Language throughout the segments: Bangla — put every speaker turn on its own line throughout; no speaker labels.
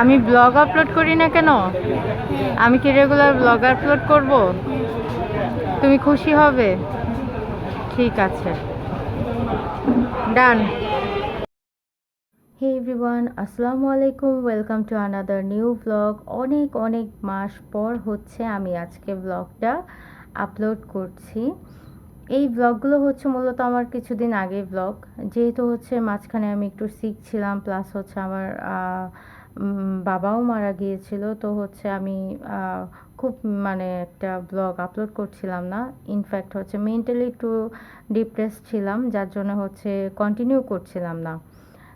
আমি ব্লগ আপলোড করি না কেন?
হ্যাঁ।
আমি কি রেগুলার ব্লগ আপলোড করব? তুমি খুশি হবে? ঠিক আছে। ডান হে এভরিওয়ান আসসালামু আলাইকুম। Welcome to another new blog অনেক অনেক মাস পর হচ্ছে আমি আজকে ব্লগটা আপলোড করছি। এই ব্লগগুলো হচ্ছে মূলত আমার কিছুদিন আগে ব্লগ যেহেতু হচ্ছে মাঝখানে আমি একটু সিক ছিলাম প্লাস হচ্ছে আমার বাবাও মারা গিয়েছিল। তো হচ্ছে আমি খুব মানে একটা ব্লগ আপলোড করছিলাম না। ইনফ্যাক্ট হচ্ছে মেন্টালি একটু ডিপ্রেস ছিলাম, যার জন্য হচ্ছে কন্টিনিউ করছিলাম না।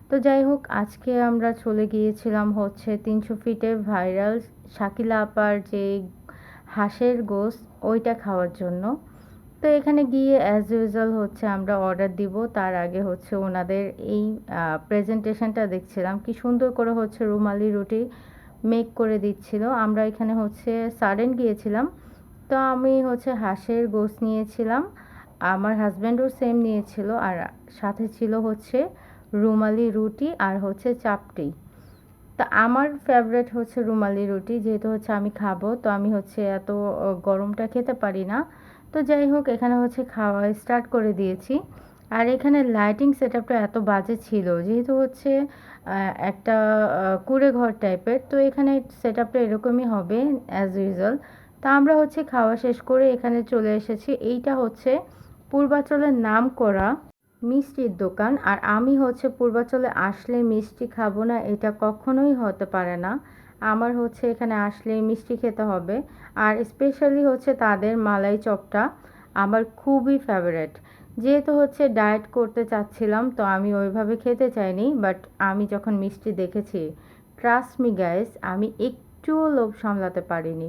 তো যাই হোক, আজকে আমরা চলে গিয়েছিলাম হচ্ছে তিনশো ফিটে ভাইরাল শাকিলা আপার যে হাঁসের গোস ওইটা খাওয়ার জন্য। তো এখানে গিয়ে অ্যাজ ইউজুয়াল হচ্ছে আমরা অর্ডার দিব। তার আগে হচ্ছে ওনাদের এই প্রেজেন্টেশনটা দেখছিলাম। কি সুন্দর করে হচ্ছে রুমালি রুটি মেক করে দিচ্ছিল। আমরা এখানে হচ্ছে সাডেন গিয়েছিলাম। তো আমি হচ্ছে হাঁসের গোস নিয়েছিলাম। আমার হাজব্যান্ডও সেম নিয়েছিল। আর সাথে ছিল হচ্ছে রুমালি রুটি আর হচ্ছে চাপটি। তা আমার ফেভারেট হচ্ছে রুমালি রুটি। যেহেতু হচ্ছে আমি খাব, তো আমি হচ্ছে এত গরমটা খেতে পারি না। তো যাই হোক, এখানে হচ্ছে খাওয়া স্টার্ট করে দিয়েছি। আর এখানে লাইটিং সেট এত বাজে ছিল, যেহেতু হচ্ছে একটা কুড়ে ঘর টাইপের তো এখানে সেট এরকমই হবে অ্যাজ ইউজুয়াল তা আমরা হচ্ছে খাওয়া শেষ করে এখানে চলে এসেছি। এইটা হচ্ছে পূর্বাচলের নাম করা মিষ্টির দোকান। আর আমি হচ্ছে পূর্বাচলে আসলে মিষ্টি খাব না, এটা কখনোই হতে পারে না। আমার হচ্ছে এখানে আসলে মিষ্টি খেতে হবে। আর স্পেশালি হচ্ছে তাদের মালাই চপটা আমার খুবই ফেভারেট যেহেতু হচ্ছে ডায়েট করতে চাচ্ছিলাম, তো আমি ওইভাবে খেতে চাইনি বাট আমি যখন মিষ্টি দেখেছি ট্রাস্ট মি গাইস আমি একটুও লোভ সামলাতে পারিনি।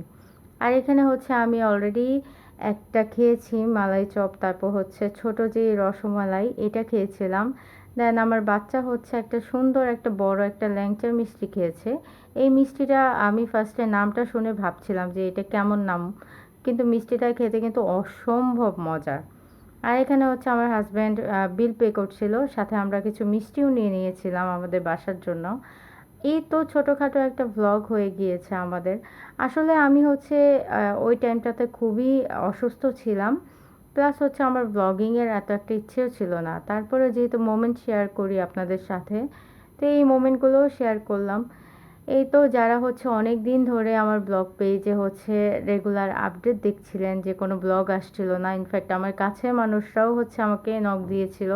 আর এখানে হচ্ছে আমি অলরেডি একটা খেয়েছি, মালাই চপ, তারপর হচ্ছে ছোট যে রসমালাই, এটা খেয়েছিলাম। দেন আমার বাচ্চা হচ্ছে একটা সুন্দর, একটা বড় একটা ল্যাংচার মিষ্টি খেয়েছে। এই মিষ্টিটা আমি ফার্স্টে নামটা শুনে ভাবছিলাম যে এটা কেমন নাম? কিন্তু মিষ্টিটা খেতে কিন্তু অসম্ভব মজার। আর এখানে হচ্ছে আমার হাজব্যান্ড বিল পে করছিল, সাথে আমরা কিছু মিষ্টিও নিয়ে নিয়েছিলাম আমাদের বাসার জন্য। এই তো ছোটোখাটো একটা ভ্লগ হয়ে গিয়েছে আমাদের। আসলে আমি হচ্ছে ওই টাইমটাতে খুবই অসুস্থ ছিলাম। প্লাস হচ্ছে আমার ব্লগিংয়ের এত একটা ইচ্ছেও ছিল না। তারপরে যেহেতু মোমেন্ট শেয়ার করি আপনাদের সাথে, তো এই মোমেন্টগুলোও শেয়ার করলাম। এই তো যারা হচ্ছে অনেক দিন ধরে আমার ব্লগ পেজে হচ্ছে রেগুলার আপডেট দেখছিলেন যে কোনো ব্লগ আসছিল না। ইনফ্যাক্ট আমার কাছের মানুষরাও হচ্ছে আমাকে নক দিয়েছিল।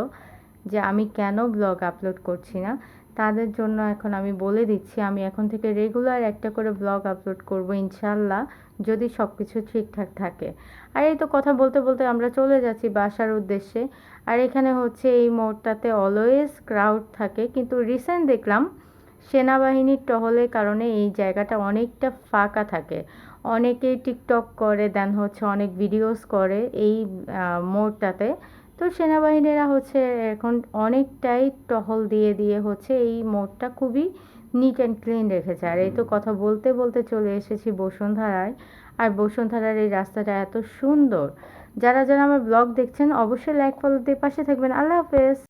যে আমি কেন ব্লগ আপলোড করছি না? তাদের জন্য এখন আমি বলে দিচ্ছি, আমি এখন থেকে রেগুলার একটা করে ব্লগ আপলোড করব ইনশাল্লাহ যদি সব কিছু ঠিকঠাক থাকে। আর এই তো কথা বলতে বলতে আমরা চলে যাচ্ছি বাসার উদ্দেশ্যে। আর এখানে হচ্ছে এই মোড়টাতে অলওয়েজ ক্রাউড থাকে, কিন্তু রিসেন্ট দেখলাম, সেনাবাহিনীর টহলের কারণে এই জায়গাটা অনেকটা ফাঁকা থাকে। অনেকেই টিকটক করে দেন হচ্ছে অনেক ভিডিওস করে এই মোড়টাতে। তো সেনাবাহিনীরা হচ্ছে এখন অনেকটাই টহল দিয়ে দিয়ে হচ্ছে এই মোড়টা খুবই নিট অ্যান্ড ক্লিন রেখেছে। আর এই তো কথা বলতে বলতে চলে এসেছি বসুন্ধারায়। আর বসুন্ধারার এই রাস্তাটা এত সুন্দর। যারা যারা আমার ব্লগ দেখছেন অবশ্যই লাইক ফলো দিয়ে পাশে থাকবেন। আল্লাহ হাফেজ।